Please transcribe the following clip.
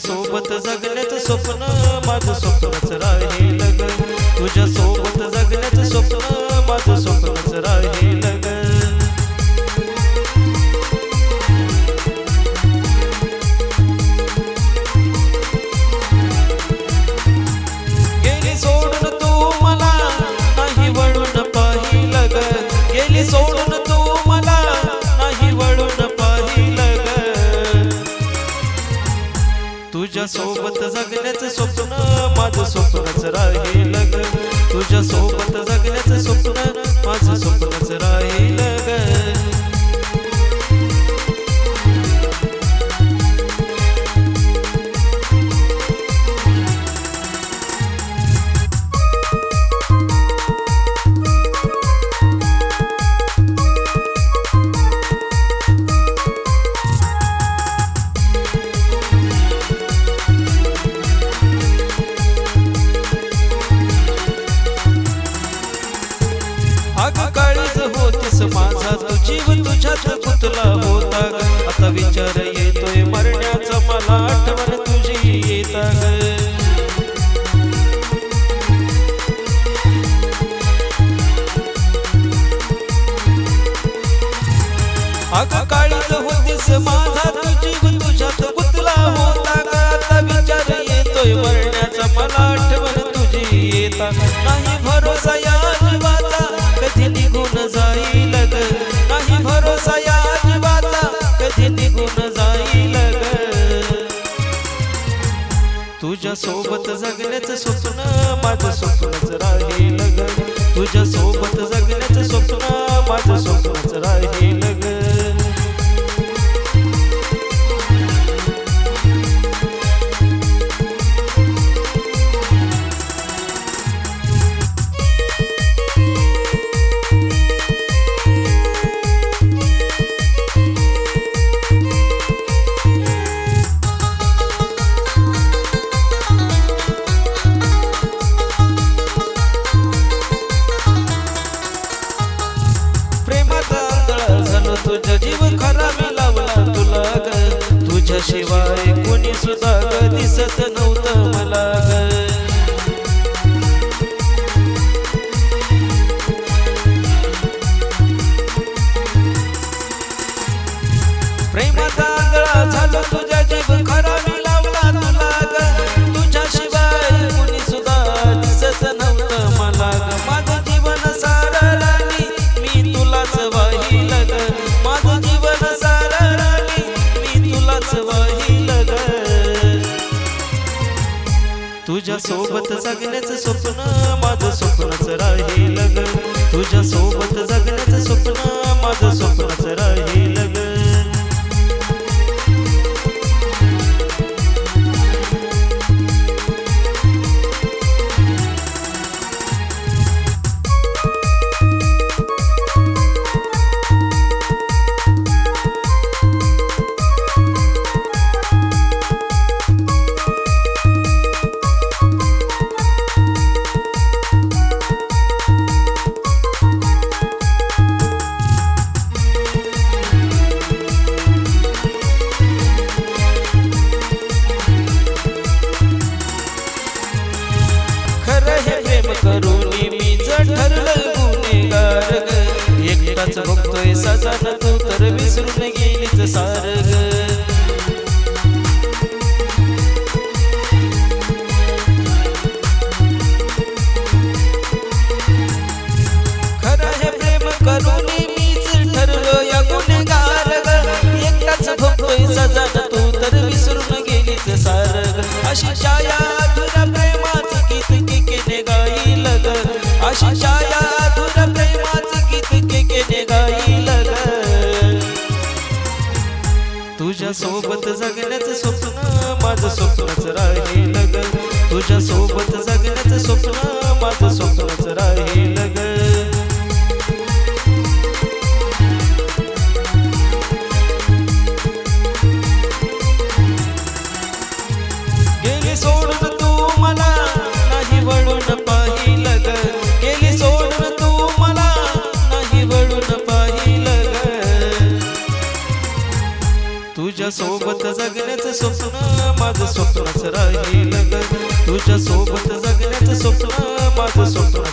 सोबत जगण्याचं स्वप्न माझ स्वप्नच राहील तुझ्या सोबत जगण्याचं स्वप्न माझ स्वप्न गेली सोडून तू मला नाही वळून पाहिलं ग. तुझ्या सोबत जगण्याचं स्वप्न माझं स्वप्नच राहील ग. तुझ्या सोबत तुझी नाही भरोसा या जीवाचा कधी निघून जाईल ग. नाही भरोसा या जीवाचा कधी निघून जाईल ग. तुझ्या सोबत जगण्याचं स्वप्न माझं स्वप्नच राहील ग. तुझ्या सोबत जगण्याचं स्वप्न माझं स्वप्नच राहील तुझा जीव खरा मी लावला तुला ग. तुझ्याशिवाय कोणी सुद्धा दिसत नव्हतं. तुझ्या सोबत जगण्याचं स्वप्न माझं स्वप्नच राहील ग तुझ्या सोबत जगण्याचं स्वप्न माझं स्वप्नच राहील ग. बघतोय सजन तू तर विसरून गेलीच सार अशी छाया तुझ्या प्रेमाची गीत केने गाईल ग. अशी तुझ्या सोबत जगण्याचं स्वप्न माझं स्वप्नच राहील ग तुझ्या सोबत जगण्याचं स्वप्न माझं स्वप्नच राहील ग तुझ्या सोबत जगण्याचं स्वप्न माझं स्वप्नच राहील. ग तुझ्या सोबत जगण्याचं स्वप्न माझं स्वप्न